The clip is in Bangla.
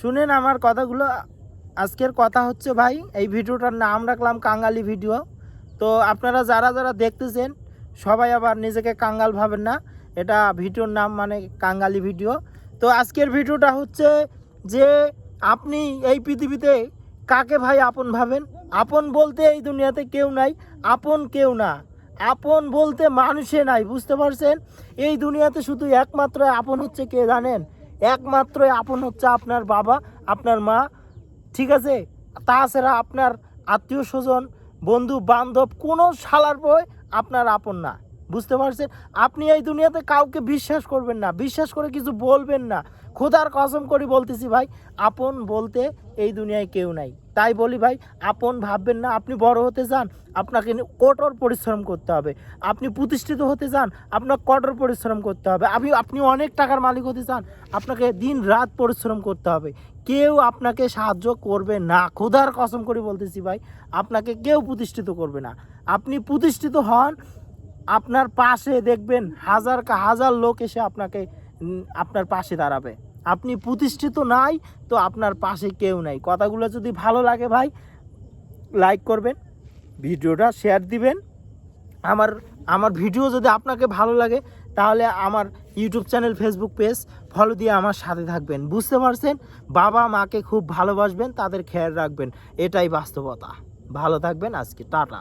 শুনেন আমার কথাগুলো। আজকের কথা হচ্ছে ভাই, এই ভিডিওটার নাম রাখলাম কাঙ্গালি ভিডিও। তো আপনারা যারা যারা দেখতেছেন, সবাই আবার নিজেকে কাঙ্গাল ভাবেন না। এটা ভিডিওর নাম মানে কাঙ্গালি ভিডিও। তো আজকের ভিডিওটা হচ্ছে যে আপনি এই পৃথিবীতে কাকে ভাই আপন ভাবেন? আপন বলতে এই দুনিয়াতে কেউ নাই, আপন কেউ না। আপন বলতে মানুষে নাই, বুঝতে পারছেন? এই দুনিয়াতে শুধু একমাত্র আপন হচ্ছে কে জানেন? একমাত্র আপন হচ্ছে আপনার বাবা, আপনার মা, ঠিক আছে? তাছাড়া আপনার আত্মীয় স্বজন, বন্ধু, বান্ধব, কোনো শালার বই আপনার আপন না। বুঝতে পারছেন? আপনি এই দুনিয়াতে কাউকে বিশ্বাস করবেন না, বিশ্বাস করে কিছু বলবেন না। খোদার কসম করি বলতেছি ভাই, আপন বলতে এই দুনিয়ায় কেউ নাই। তাই বলি ভাই, আপন ভাববেন না, আপনি বড় হতে চান আপনাকে কঠোর পরিশ্রম করতে হবে। আপনি প্রতিষ্ঠিত হতে চান আপনার কঠোর পরিশ্রম করতে হবে। আপনি আপনি অনেক টাকার মালিক হতে চান, আপনাকে দিন রাত পরিশ্রম করতে হবে। কেউ আপনাকে সাহায্য করবে না। ক্ষুধার কসম করে বলতেছি ভাই, আপনাকে কেউ প্রতিষ্ঠিত করবে না। আপনি প্রতিষ্ঠিত হন, আপনার পাশে দেখবেন হাজার হাজার লোক এসে আপনাকে আপনার পাশে দাঁড়াবে। আপনি প্রতিষ্ঠিত নাই, তো আপনার পাশে কেউ নাই। কথাগুলো যদি ভালো লাগে ভাই লাইক করবেন, ভিডিওটা শেয়ার দিবেন। আমার আমার ভিডিও যদি আপনাকে ভালো লাগে, তাহলে আমার YouTube channel Facebook page follow দিয়ে আমার সাথে থাকবেন। বুঝতে পারছেন? বাবা মাকে খুব ভালোবাসবেন, তাদের খেয়াল রাখবেন। এটাই বাস্তবতা। ভালো থাকবেন, আজকে টাটা।